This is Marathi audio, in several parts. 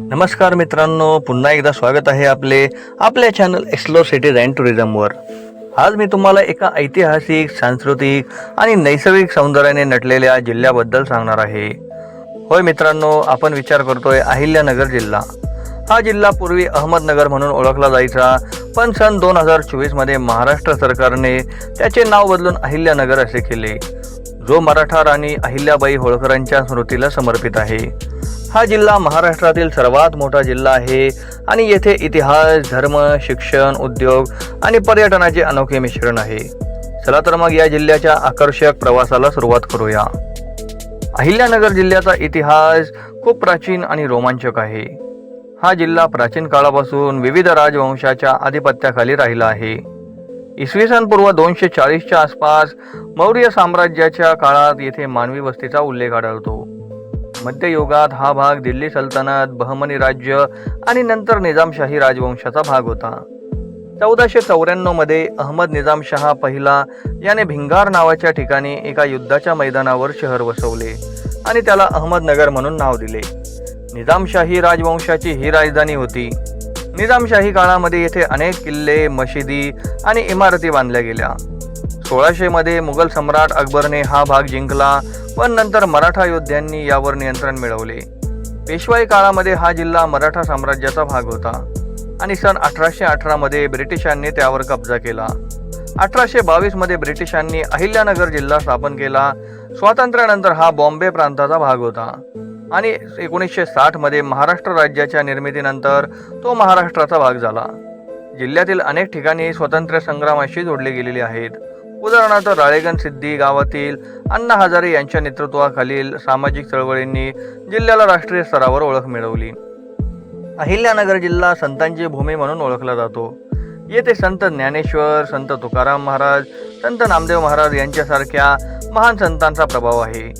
नमस्कार मित्रांनो पुन्हा एकदा स्वागत आहे आपले आपल्या चॅनल एक्सप्लोर सिटीज अँड टुरिझमवर आज मी तुम्हाला एका ऐतिहासिक सांस्कृतिक आणि नैसर्गिक सौंदर्याने नटलेल्या जिल्ह्याबद्दल सांगणार आहे. होय मित्रांनो आपण विचार करतोय अहिल्यानगर जिल्हा. हा जिल्हा पूर्वी अहमदनगर म्हणून ओळखला जायचा पण सन दोन हजार चोवीसमध्ये महाराष्ट्र सरकारने त्याचे नाव बदलून अहिल्यानगर असे केले जो मराठा राणी अहिल्याबाई होळकरांच्या स्मृतीला समर्पित आहे. हा जिल्हा महाराष्ट्रातील सर्वात मोठा जिल्हा आहे. आणि येथे इतिहास धर्म शिक्षण उद्योग आणि पर्यटनाचे अनोखे मिश्रण आहे. चला तर मग या जिल्ह्याच्या आकर्षक प्रवासाला सुरुवात करूया. अहिल्यानगर जिल्ह्याचा इतिहास खूप प्राचीन आणि रोमांचक आहे. हा जिल्हा प्राचीन काळापासून विविध राजवंशाच्या आधिपत्याखाली राहिला आहे. इसवी सन पूर्व दोनशे चाळीसच्या आसपास मौर्य साम्राज्याच्या काळात येथे मानवी वस्तीचा उल्लेख आढळतो. मध्ययुगात हा भाग दिल्ली सल्तनत बहमनी राज्य आणि नंतर निजामशाही राजवंशाचा भाग होता. चौदाशे चौऱ्याण्णवमध्ये अहमद निजामशहा पहिला याने भिंगार नावाच्या ठिकाणी एका युद्धाच्या मैदानावर शहर वसवले आणि त्याला अहमदनगर म्हणून नाव दिले. निजामशाही राजवंशाची ही राजधानी होती. निजामशाही काळामध्ये येथे अनेक किल्ले मशिदी आणि इमारती बांधल्या गेल्या. सोळाशेमध्ये मुघल सम्राट अकबरने हा भाग जिंकला पण नंतर मराठा योद्ध्यांनी यावर नियंत्रण मिळवले. पेशवाई काळामध्ये हा जिल्हा मराठा साम्राज्याचा भाग होता आणि सन अठराशे अठरामध्ये ब्रिटिशांनी त्यावर कब्जा केला. अठराशे बावीसमध्ये ब्रिटिशांनी अहिल्यानगर जिल्हा स्थापन केला. स्वातंत्र्यानंतर हा बॉम्बे प्रांताचा भाग होता. आणि एकोणीसशे साठमध्ये महाराष्ट्र राज्याच्या निर्मितीनंतर तो महाराष्ट्राचा भाग झाला. जिल्ह्यातील अनेक ठिकाणी स्वातंत्र्य संग्रामाशी जोडले गेलेले आहेत. उदाहरणार्थ राळेगण सिद्धी गावातील अण्णा हजारे यांच्या नेतृत्वाखालील सामाजिक चळवळींनी जिल्ह्याला राष्ट्रीय स्तरावर ओळख मिळवली. अहिल्यानगर जिल्हा संतांची भूमी म्हणून ओळखला जातो. येथे संत ज्ञानेश्वर संत तुकाराम महाराज संत नामदेव महाराज यांच्यासारख्या महान संतांचा प्रभाव आहे.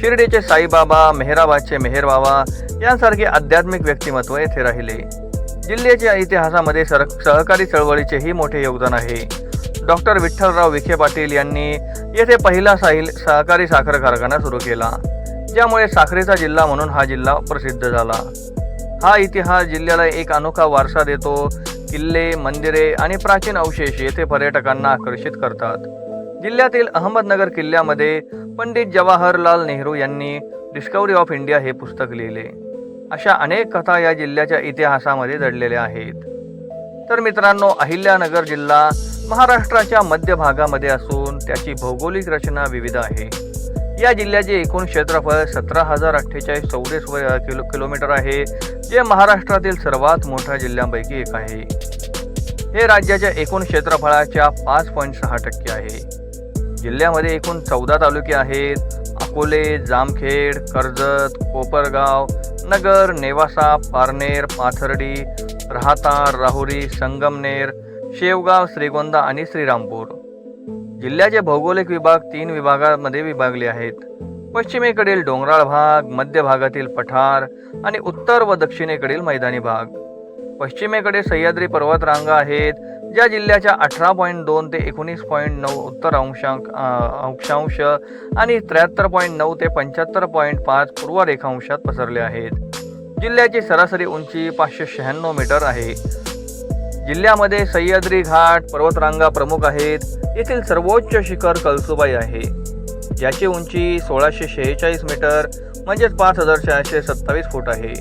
शिर्डीचे साईबाबा मेहराबादचे मेहरबाबा यांसारखे आध्यात्मिक व्यक्तिमत्व येथे राहिले. जिल्ह्याच्या इतिहासामध्ये सर सहकारी चळवळीचेही मोठे योगदान आहे. डॉक्टर विठ्ठलराव विखे पाटील यांनी येथे पहिला साहिल सहकारी साखर कारखाना सुरू केला ज्यामुळे साखरेचा जिल्हा म्हणून हा जिल्हा प्रसिद्ध झाला. हा इतिहास जिल्ह्याला एक अनोखा वारसा देतो. किल्ले मंदिरे आणि प्राचीन अवशेष येथे पर्यटकांना आकर्षित करतात. जिल्ह्यातील अहमदनगर किल्ल्यामध्ये पंडित जवाहरलाल नेहरू यांनी डिस्कवरी ऑफ इंडिया हे पुस्तक लिहिले. अशा अनेक कथा या जिल्ह्याच्या इतिहासामध्ये दडलेल्या आहेत. तर मित्रांनो अहिल्यानगर जिल्हा महाराष्ट्राच्या मध्य भागामध्ये असून त्याची भौगोलिक रचना विविध आहे. या जिल्ह्याचे एकूण क्षेत्रफळ सतरा हजार अठ्ठेचाळीस चौतीस किलो किलोमीटर आहे जे महाराष्ट्रातील सर्वात मोठ्या जिल्ह्यांपैकी एक आहे. हे राज्याच्या एकूण क्षेत्रफळाच्या पाच पॉईंट सहा टक्के आहे. जिल्ह्यामध्ये एकूण चौदा तालुके आहेत अकोले जामखेड कर्जत कोपरगाव नगर नेवासा पारनेर पाथर्डी राहता राहुरी संगमनेर शेवगाव श्रीगोंदा आणि श्रीरामपूर. जिल्ह्याचे भौगोलिक विभाग तीन विभागामध्ये विभागले आहेत. पश्चिमेकडील डोंगराळ भाग मध्य भागातील पठार आणि उत्तर व दक्षिणेकडील मैदानी भाग. पश्चिमेकडे सह्याद्री पर्वतरांगा आहेत ज्या जिल्ह्याच्या अठरा पॉईंट दोन ते एकोणीस पॉईंट नऊ उत्तर अंशांक अंशांश आणि त्र्याहत्तर पॉईंट नऊ ते पंच्याहत्तर पॉईंट पाच पूर्व रेखांशात पसरले आहेत. जिल्ह्याची सरासरी उंची पाचशे शहाण्णव मीटर आहे. जिल्ह्यामध्ये सह्याद्री घाट पर्वतरांगा प्रमुख आहेत. येथील सर्वोच्च शिखर कळसुबाई आहे. ज्याची उंची सोळाशे शेहेचाळीस मीटर म्हणजेच पाच हजार चारशे सत्तावीस फूट आहे.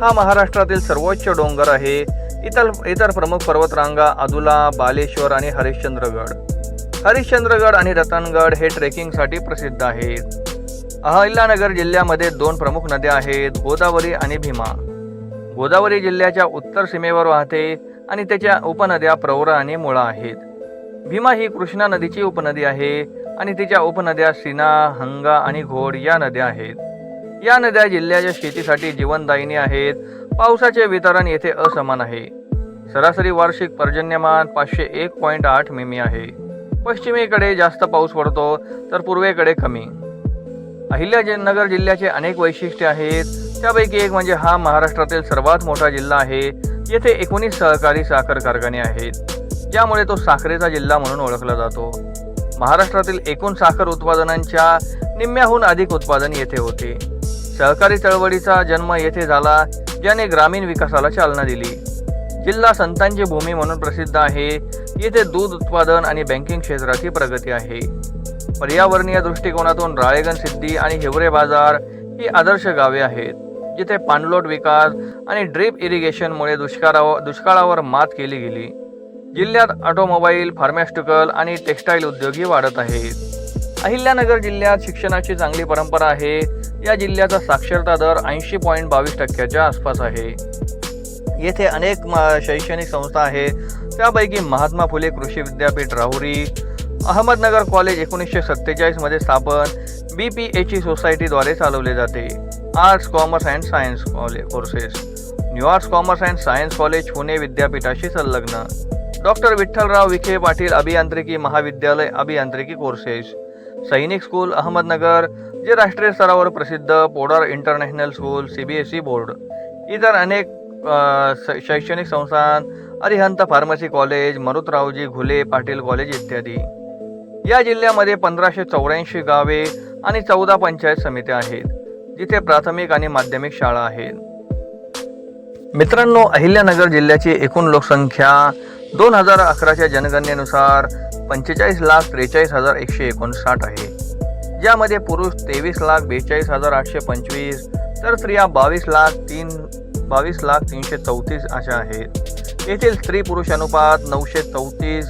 हा महाराष्ट्रातील सर्वोच्च डोंगर आहे. इतर इतर प्रमुख पर्वतरांगा अदुला बालेश्वर आणि हरिश्चंद्रगड. हरिश्चंद्रगड आणि रतनगड हे ट्रेकिंगसाठी प्रसिद्ध आहेत. अहिल्यानगर जिल्ह्यामध्ये दोन प्रमुख नद्या आहेत गोदावरी आणि भीमा. गोदावरी जिल्ह्याच्या उत्तर सीमेवर वाहते. आणि त्याच्या उपनद्या प्रवरा आणि मुळा आहेत. भीमा ही कृष्णा नदीची उपनदी आहे आणि तिच्या उपनद्या सीना हंगा आणि घोड या नद्या आहेत. या नद्या जिल्ह्याच्या शेतीसाठी जीवनदायिनी आहेत. पावसाचे वितरण येथे असमान आहे. सरासरी वार्षिक पर्जन्यमान पाचशे एक पॉईंट आठ मिमी आहे. पश्चिमेकडे जास्त पाऊस पडतो तर पूर्वेकडे कमी. अहिल्यानगर जिल्ह्याचे अनेक वैशिष्ट्ये आहेत. त्यापैकी एक म्हणजे हा महाराष्ट्रातील सर्वात मोठा जिल्हा आहे. येथे एकोणीस सहकारी साखर कारखाने आहेत. ज्यामुळे तो साखरेचा जिल्हा म्हणून ओळखला जातो. महाराष्ट्रातील एकूण साखर उत्पादनांच्या निम्म्याहून अधिक उत्पादन येथे होते. सहकारी चळवळीचा जन्म येथे झाला ज्याने ग्रामीण विकासाला चालना दिली. जिल्हा संतांची भूमी म्हणून प्रसिद्ध आहे. येथे दूध उत्पादन आणि बँकिंग क्षेत्राची प्रगती आहे. पर्यावरणीय दृष्टिकोनातून राळेगण सिद्धी आणि हिवरे बाजार ही आदर्श गावे आहेत. जिथे पाणलोट विकास आणि ड्रीप इरिगेशनमुळे दुष्काळावर दुष्काळावर मात केली गेली. जिल्ह्यात ऑटोमोबाईल फार्मास्युटिकल आणि टेक्स्टाईल उद्योगही वाढत आहेत. अहिल्यानगर जिल्ह्यात शिक्षणाची चांगली परंपरा आहे. या जिल्ह्याचा साक्षरता दर ऐंशी पॉईंट बावीस टक्क्याच्या आसपास आहे. येथे अनेक म- शैक्षणिक संस्था आहेत. त्यापैकी महात्मा फुले कृषी विद्यापीठ राहुरी अहमदनगर कॉलेज एकोणीसशे सत्तेचाळीसमध्ये स्थापन बी पी एच ई सोसायटीद्वारे चालवले जाते. Arts commerce and science college courses new arts commerce and science college Pune विद्यापीठाशी संलग्न डॉक्टर विठ्ठलराव विखे पाटील अभियांत्रिकी महाविद्यालय अभियांत्रिकी कोर्सेस सैनिक स्कूल अहमदनगर जे राष्ट्रीय स्तरावर प्रसिद्ध Podar international school C B S E board इतर अनेक शैक्षणिक संस्थान Arihant pharmacy college Marutraoji Ghule Patil college इत्यादी या जिल्ह्यामध्ये पंधराशे चौऱ्याऐंशी गावे आणि चौदा पंचायत समित्या आहेत. जिथे प्राथमिक आणि माध्यमिक शाळा आहेत. मित्रांनो अहिल्यानगर जिल्ह्याची एकूण लोकसंख्या दोन हजार अकराच्या जनगणनेनुसार पंचेचाळीस लाख त्रेचाळीस हजार एकशे एकोणसाठ आहे. ज्यामध्ये पुरुष तेवीस लाख बेचाळीस हजार आठशे पंचवीस तर स्त्रिया बावीस लाख तीन बावीस लाख तीनशे चौतीस अशा आहेत. येथील स्त्री पुरुष अनुपात नऊशे चौतीस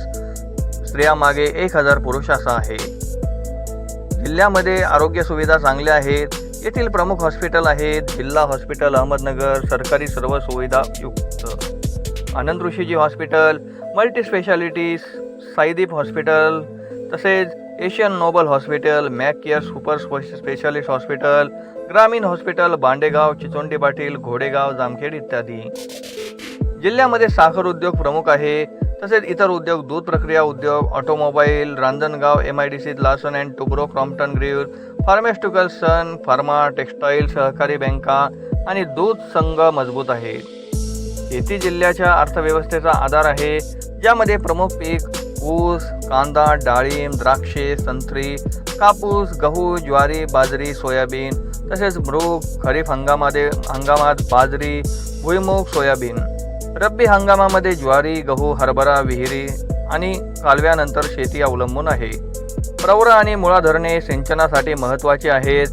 स्त्रियामागे एक हजार पुरुष असा आहे. जिल्ह्यामध्ये आरोग्य सुविधा चांगल्या आहेत. येथील प्रमुख हॉस्पिटल आहेत. जिल्हा हॉस्पिटल अहमदनगर सरकारी सर्व सुविधा युक्त. Anand Rishiji hospital multi speciality Saideep hospital तसेच Asian noble hospital Mac care super specialist hospital ग्रामीण हॉस्पिटल बांडेगाव चिचोंडी पाटील घोडेगाव जामखेड इत्यादी. जिल्ह्यामध्ये साखर उद्योग प्रमुख आहे. तसेच इतर उद्योग दूध प्रक्रिया उद्योग automobile Ranjangaon M I D C Larsen and Toubro Crompton Greaves pharmaceutical Sun Pharma textile सहकारी बँका आणि दूध संघ मजबूत आहे. शेती जिल्ह्याच्या अर्थव्यवस्थेचा आधार आहे ज्यामध्ये प्रमुख पीक ऊस कांदा डाळिंब द्राक्षे संत्री कापूस गहू ज्वारी बाजरी सोयाबीन तसेच मृग खरीप हंगामामध्ये हंगामात बाजरी भुईमूग सोयाबीन. रब्बी हंगामामध्ये ज्वारी गहू हरभरा विहिरी आणि कालव्यानंतर शेती अवलंबून आहे. प्रवर आणि मुळा धरणे सिंचनासाठी महत्त्वाची आहेत.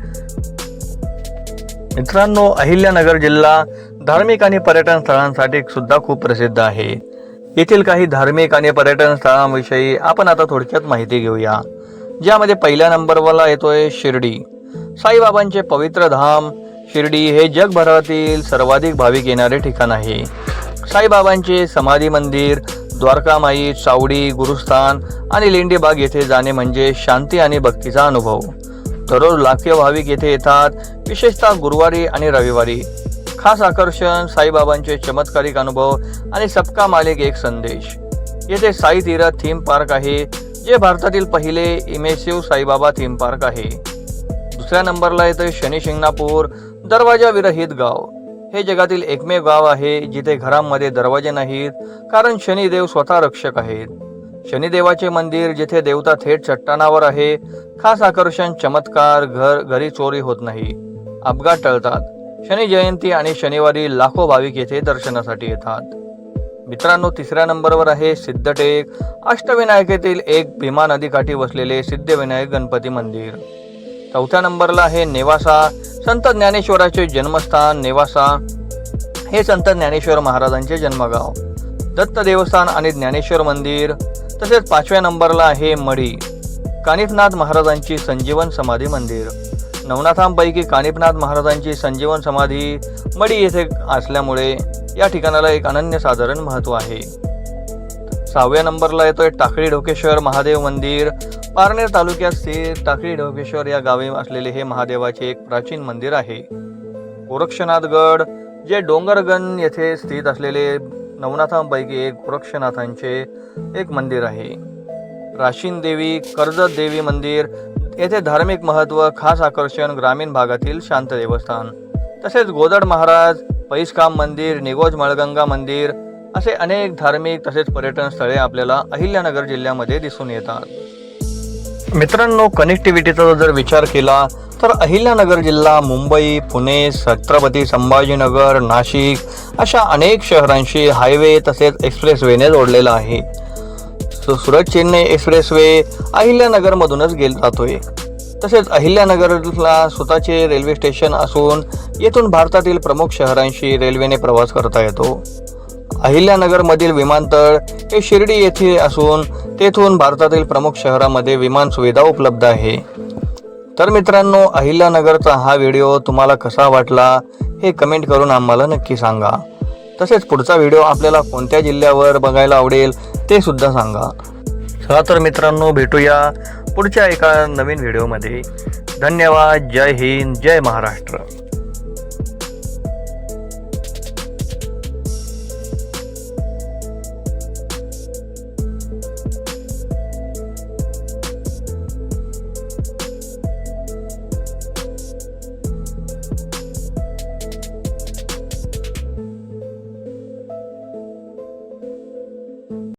मित्रांनो अहिल्यानगर जिल्हा धार्मिक आणि पर्यटन स्थळांसाठी सुद्धा खूप प्रसिद्ध आहे. येथील काही धार्मिक आणि पर्यटन स्थळांविषयी आपण आता थोडक्यात माहिती घेऊया. ज्यामध्ये पहिल्या नंबरवाला येतोय शिर्डी. साईबाबांचे पवित्र धाम शिर्डी हे जगभरातील सर्वाधिक भाविक येणारे ठिकाण आहे. साईबाबांचे समाधी मंदिर द्वारकामाई चावडी गुरुस्थान आणि लेंडीबाग येथे जाणे म्हणजे शांती आणि भक्तीचा अनुभव. दररोज लाखो भाविक येथे येतात विशेषतः गुरुवारी आणि रविवारी. खास आकर्षण साईबाबांचे चमत्कारिक अनुभव आणि सबका मालिक एक संदेश. येथे साई तीरथ थीम पार्क आहे जे भारतातील पहिले इमेसिव्ह साईबाबा थीम पार्क आहे. दुसऱ्या नंबरला येतं शनी शिंगणापूर दरवाजा विरहित गाव. हे जगातील एकमेव गाव आहे जिथे घरांमध्ये दरवाजे नाहीत कारण शनिदेव स्वतः रक्षक आहेत. शनिदेवाचे मंदिर जिथे देवता थेट चट्टानावर आहे खास आकर्षण चमत्कार घर घरी चोरी होत नाही. अपघात टळतात. शनी जयंती आणि शनिवारी लाखो भाविक येथे दर्शनासाठी येतात. मित्रांनो तिसऱ्या नंबरवर आहे सिद्धटेक. अष्टविनायकेतील एक भीमा नदीकाठी वसलेले सिद्धविनायक गणपती मंदिर. चौथ्या नंबरला आहे नेवासा. संत ज्ञानेश्वराचे जन्मस्थान नेवासा हे संत ज्ञानेश्वर महाराजांचे जन्मगाव. दत्त देवस्थान आणि ज्ञानेश्वर मंदिर तसेच पाचव्या नंबरला आहे मढी कानिफनाथ महाराजांची संजीवन समाधी मंदिर. नवनाथांपैकी कानिफनाथ महाराजांची संजीवन समाधी मढी येथे असल्यामुळे या ठिकाणाला एक अनन्यसाधारण महत्त्व आहे. सहाव्या नंबरला येतोय टाकळी ढोकेश्वर महादेव मंदिर पारनेर तालुक्यात स्थित टाकळी ढोकेश्वर या गावी असलेले हे महादेवाचे एक प्राचीन मंदिर आहे. गोरक्षनाथगड जे डोंगरगण येथे स्थित असलेले नवनाथांपैकी एक गोरक्षनाथांचे एक मंदिर आहे. राशीन देवी कर्जत देवी मंदिर येथे धार्मिक महत्त्व खास आकर्षण ग्रामीण भागातील शांत देवस्थान. तसेच गोदड महाराज पैसकाम मंदिर निगोज मळगंगा मंदिर असे अनेक धार्मिक तसेच पर्यटन स्थळे आपल्याला अहिल्यानगर जिल्ह्यामध्ये दिसून येतात. मित्रांनो कनेक्टिव्हिटीचा जर विचार केला तर अहिल्यानगर जिल्हा मुंबई पुणे छत्रपती संभाजीनगर नाशिक अशा अनेक शहरांशी हायवे तसेच एक्सप्रेसवेने जोडलेला आहे. सुरत चेन्नई एक्सप्रेसवे अहिल्यानगरमधूनच गेल जातोय. तसेच अहिल्यानगरला स्वतःचे रेल्वे स्टेशन असून येथून भारतातील प्रमुख शहरांशी रेल्वेने प्रवास करता येतो. अहिल्यानगरमधील विमानतळ हे शिर्डी येथे असून तेथून भारतातील प्रमुख शहरामध्ये विमान सुविधा उपलब्ध आहे. तर मित्रांनो अहिल्यानगरचा हा व्हिडिओ तुम्हाला कसा वाटला हे कमेंट करून आम्हाला नक्की सांगा. तसेच पुढचा व्हिडिओ आपल्याला कोणत्या जिल्ह्यावर बघायला आवडेल ते सुद्धा सांगा. चला तर मित्रांनो भेटूया पुढच्या एका नवीन व्हिडिओमध्ये. धन्यवाद. जय हिंद. जय महाराष्ट्र.